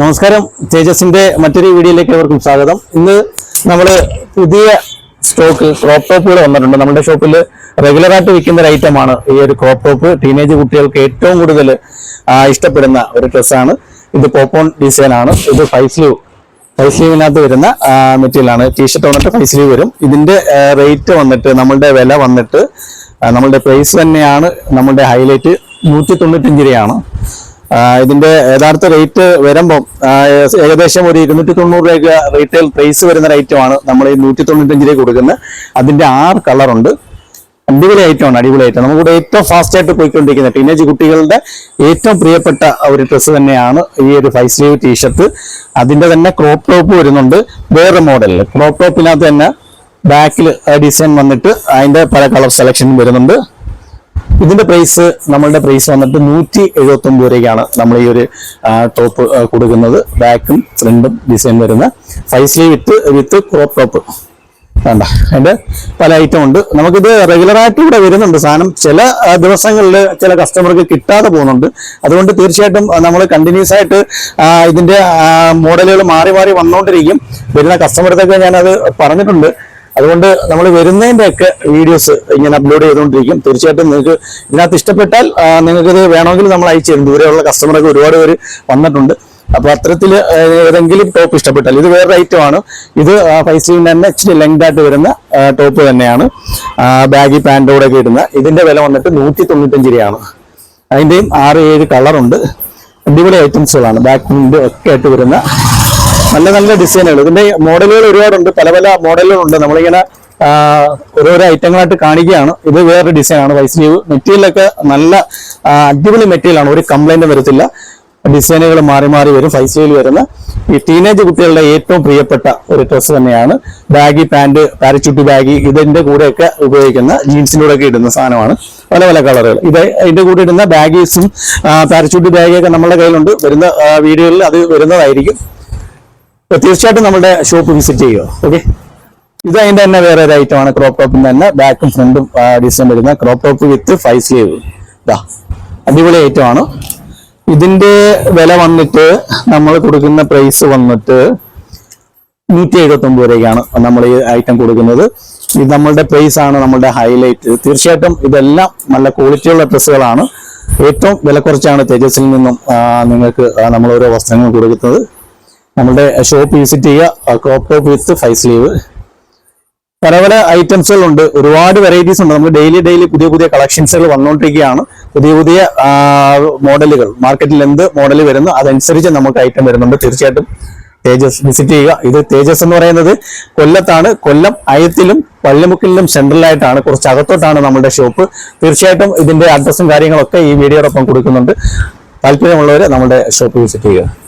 നമസ്കാരം. തേജസിന്റെ മറ്റൊരു വീഡിയോയിലേക്ക് അവർക്കും സ്വാഗതം. ഇന്ന് നമ്മൾ പുതിയ സ്റ്റോക്ക് ക്രോപ്പ് ടോപ്പുകൾ വന്നിട്ടുണ്ട്. നമ്മുടെ ഷോപ്പിൽ റെഗുലറായിട്ട് വിൽക്കുന്ന ഒരു ഐറ്റമാണ് ഈ ഒരു ക്രോപ്പ് ടോപ്പ് ടീനേജ് കുട്ടികൾക്ക് ഏറ്റവും കൂടുതൽ ഇഷ്ടപ്പെടുന്ന ഒരു ഡ്രസ്സാണ് ഇത് പോപ്പോൺ ഡിസൈൻ ആണ്. ഇത് ഫൈവ് സ്ലീവ് ഫൈവ് സ്ലീവിനകത്ത് വരുന്ന മെറ്റീരിയൽ ആണ്. ടീഷർട്ട് വന്നിട്ട് ഫൈവ് സ്ലീവ് വരും. ഇതിന്റെ റേറ്റ് വന്നിട്ട് നമ്മളുടെ വില വന്നിട്ട് നമ്മളുടെ പ്രൈസ് തന്നെയാണ് നമ്മളുടെ ഹൈലൈറ്റ് നൂറ്റി തൊണ്ണൂറ്റഞ്ച് രൂപയാണ്. ഇതിന്റെ യഥാർത്ഥ റേറ്റ് വരുമ്പം ഏകദേശം ഒരു ഇരുന്നൂറ്റി തൊണ്ണൂറ് രൂപ റീറ്റെയിൽ പ്രൈസ് വരുന്ന ഒരു ഐറ്റമാണ് നമ്മൾ ഈ നൂറ്റി തൊണ്ണൂറ്റഞ്ച് രൂപ കൊടുക്കുന്നത്. അതിന്റെ ആറ് കളറുണ്ട് അടിപൊളി ഐറ്റമാണ് അടിപൊളി ഐറ്റം നമുക്കിവിടെ ഏറ്റവും ഫാസ്റ്റ് ആയിട്ട് പോയിക്കൊണ്ടിരിക്കുന്ന ടീനേജ് കുട്ടികളുടെ ഏറ്റവും പ്രിയപ്പെട്ട ഒരു ഡ്രസ്സ് തന്നെയാണ് ഈ ഒരു ഫൈവ് സ്ലീവ് ടീഷർട്ട് അതിന്റെ തന്നെ ക്രോപ്പ് ടോപ്പ് വരുന്നുണ്ട്. വേറെ മോഡലിൽ ക്രോപ്പ് ടോപ്പിനകത്ത് തന്നെ ബാക്കിൽ ഡിസൈൻ വന്നിട്ട് അതിന്റെ പല കളർ സെലക്ഷൻ വരുന്നുണ്ട്. ഇതിന്റെ പ്രൈസ് നമ്മളുടെ പ്രൈസ് വന്നിട്ട് നൂറ്റി എഴുപത്തി ഒമ്പത് രൂപയ്ക്കാണ് നമ്മൾ ഈ ഒരു ടോപ്പ് കൊടുക്കുന്നത്. ബാക്കും ഫ്രണ്ടും ഡിസൈൻ വരുന്ന five sleeve with with crop top വേണ്ട അതിന്റെ പല ഐറ്റം ഉണ്ട്. നമുക്കിത് റെഗുലറായിട്ട് ഇവിടെ വരുന്നുണ്ട്. സാധനം ചില ദിവസങ്ങളിൽ ചില കസ്റ്റമർക്ക് കിട്ടാതെ പോകുന്നുണ്ട്. അതുകൊണ്ട് തീർച്ചയായിട്ടും നമ്മൾ കണ്ടിന്യൂസ് ആയിട്ട് ഇതിന്റെ മോഡലുകൾ മാറി മാറി വന്നുകൊണ്ടിരിക്കും വരുന്ന കസ്റ്റമർക്കൊക്കെ ഞാനത് പറഞ്ഞിട്ടുണ്ട്. അതുകൊണ്ട് നമ്മൾ വരുന്നതിന്റെ ഒക്കെ വീഡിയോസ് ഇങ്ങനെ അപ്ലോഡ് ചെയ്തുകൊണ്ടിരിക്കും. തീർച്ചയായിട്ടും നിങ്ങൾക്ക് ഇതിനകത്ത് ഇഷ്ടപ്പെട്ടാൽ നിങ്ങൾക്ക് നിങ്ങൾക്കിത് വേണമെങ്കിൽ നമ്മൾ അയച്ചു തരും. ദൂരെയുള്ള കസ്റ്റമറൊക്കെ ഒരുപാട് പേര് വന്നിട്ടുണ്ട്. അപ്പൊ അത്തരത്തിൽ ഏതെങ്കിലും ടോപ്പ് ഇഷ്ടപ്പെട്ടാൽ ഇത് വേറെ ഐറ്റം ആണ്. ഇത് ഫൈസീവിന്റെ തന്നെ ഇച്ചിരി ലെങ്ത് ആയിട്ട് വരുന്ന ടോപ്പ് തന്നെയാണ്. ബാഗി പാന്റോടെ ഒക്കെ ഇടുന്ന. ഇതിന്റെ വില വന്നിട്ട് നൂറ്റി തൊണ്ണൂറ്റഞ്ച് രൂപയാണ്. അതിന്റെയും ആറ് ഏഴ് കളറുണ്ട് അടിപൊളി ഐറ്റംസുകളാണ് ബാക്ക് ഒക്കെ ആയിട്ട് വരുന്ന നല്ല നല്ല ഡിസൈനുകൾ ഇതിന്റെ മോഡലുകൾ ഒരുപാടുണ്ട്. പല പല മോഡലുകളുണ്ട് നമ്മളിങ്ങനെ ഓരോരോ ഐറ്റങ്ങളായിട്ട് കാണിക്കുകയാണ്. ഇത് വേറൊരു ഡിസൈനാണ് വൈസ് ലീവ് മെറ്റീരിയലൊക്കെ നല്ല അടിപൊളി മെറ്റീരിയലാണ് ഒരു കംപ്ലൈന്റ് വരത്തില്ല. ഡിസൈനുകൾ മാറി മാറി വരും. ഫൈവ് ലീവിൽ വരുന്ന ഈ ടീനേജ് കുട്ടികളുടെ ഏറ്റവും പ്രിയപ്പെട്ട ഒരു ഡ്രസ്സ് തന്നെയാണ്. ബാഗി പാന്റ് പാരച്യൂട്ട് ബാഗി ഇതിന്റെ കൂടെയൊക്കെ ഉപയോഗിക്കുന്ന ജീൻസിന്റെ ഒക്കെ ഇടുന്ന സാധനമാണ്. പല പല കളറുകൾ ഇത് ഇതിന്റെ കൂടെ ഇടുന്ന ബാഗീസും പാരച്യൂട്ട് ബാഗിയൊക്കെ നമ്മുടെ കയ്യിലുണ്ട്. വരുന്ന വീഡിയോയിൽ അത് വരുന്നതായിരിക്കും. തീർച്ചയായിട്ടും നമ്മുടെ ഷോപ്പ് വിസിറ്റ് ചെയ്യുക ഓക്കെ ഇത് അതിന്റെ തന്നെ വേറെ ഒരു ഐറ്റമാണ് ക്രോപ്പ് ടോപ്പിന് തന്നെ ബാക്കും ഫ്രണ്ടും ഡിസൈൻ വരുന്ന crop top with five sleeve ഇതാ അടിപൊളി ഐറ്റം ആണ്. ഇതിന്റെ വില വന്നിട്ട് നമ്മൾ കൊടുക്കുന്ന പ്രൈസ് വന്നിട്ട് നൂറ്റി എഴുപത്തി ഒമ്പത് രൂപയ്ക്കാണ് നമ്മൾ ഈ ഐറ്റം കൊടുക്കുന്നത്. ഇത് നമ്മളുടെ പ്രൈസ് ആണ് നമ്മളുടെ ഹൈലൈറ്റ് തീർച്ചയായിട്ടും ഇതെല്ലാം നല്ല ക്വാളിറ്റിയുള്ള ഡ്രസ്സുകളാണ്. ഏറ്റവും വില കുറച്ചാണ് തേജസ്സിൽ നിന്നും നിങ്ങൾക്ക് നമ്മൾ ഓരോ വസ്ത്രങ്ങൾ കൊടുക്കുന്നത്. നമ്മുടെ ഷോപ്പ് വിസിറ്റ് ചെയ്യുക crop top with five sleeve പല പല ഐറ്റംസുകളുണ്ട് ഒരുപാട് വെറൈറ്റീസ് ഉണ്ട്. നമ്മൾ ഡെയിലി ഡെയിലി പുതിയ പുതിയ കളക്ഷൻസുകൾ വന്നുകൊണ്ടിരിക്കുകയാണ് പുതിയ പുതിയ മോഡലുകൾ മാർക്കറ്റിൽ എന്ത് മോഡൽ വരുന്നു. അതനുസരിച്ച് നമുക്ക് ഐറ്റം വരുന്നുണ്ട്. തീർച്ചയായിട്ടും തേജസ് വിസിറ്റ് ചെയ്യുക. ഇത് തേജസ് എന്ന് പറയുന്നത് കൊല്ലത്താണ്. കൊല്ലം അയത്തിലും പള്ളിമുക്കിലും സെൻട്രലായിട്ടാണ് കുറച്ച് അകത്തോട്ടാണ് നമ്മുടെ ഷോപ്പ് തീർച്ചയായിട്ടും ഇതിന്റെ അഡ്രസ്സും കാര്യങ്ങളൊക്കെ ഈ വീഡിയോടൊപ്പം കൊടുക്കുന്നുണ്ട്. താല്പര്യമുള്ളവർ നമ്മുടെ ഷോപ്പ് വിസിറ്റ് ചെയ്യുക.